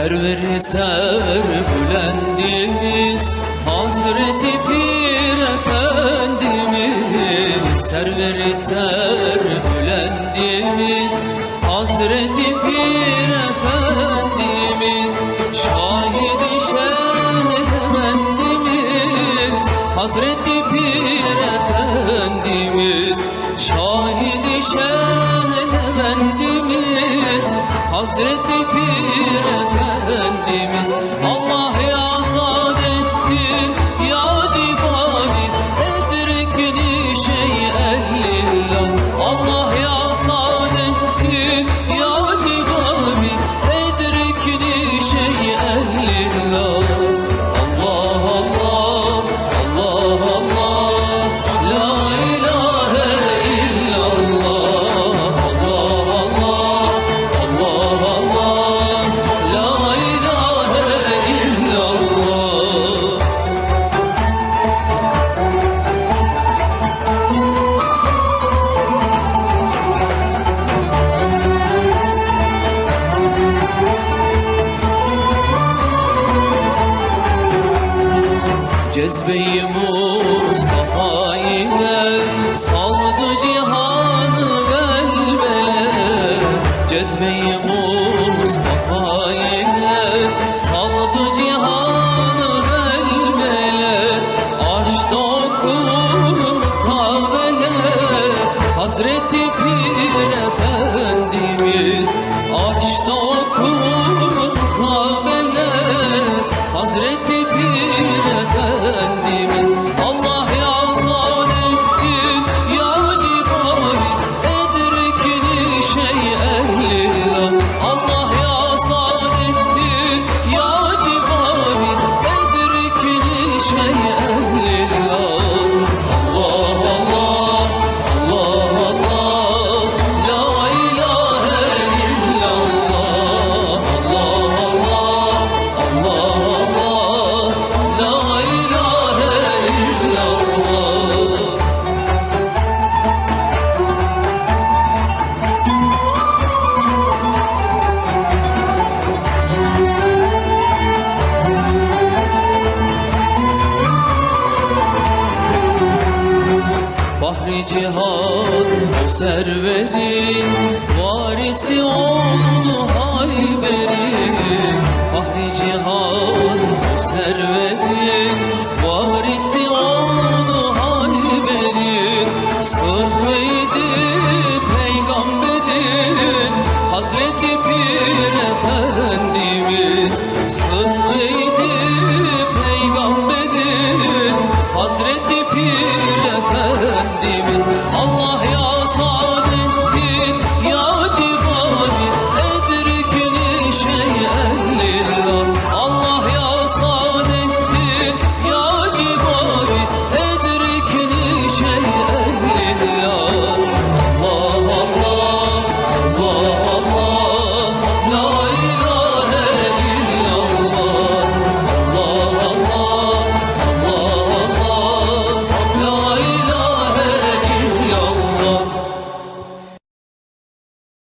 Serveri serbülendimiz Hazreti Pir Efendimiz. Serveri serbülendimiz Hazreti Pir Efendimiz. Şahidi Efendimiz Hazreti Pir Efendimiz. Şahidi Şer Hazreti Pir Efendimiz Cezbeyi Mustafa ile saldı cihanı velvele Cezbeyi Mustafa ile saldı cihanı velvele Açtı okur kavele Hazreti Pir Fani cihan bu serverin Varisi oğlu Hayber'in Fani cihan bu serverin Varisi oğlu Hayber'in Sırrıydı peygamberin Hazreti Pir Efendimiz. Sırrıydı peygamberin Hazreti Pir Rabbimiz Allah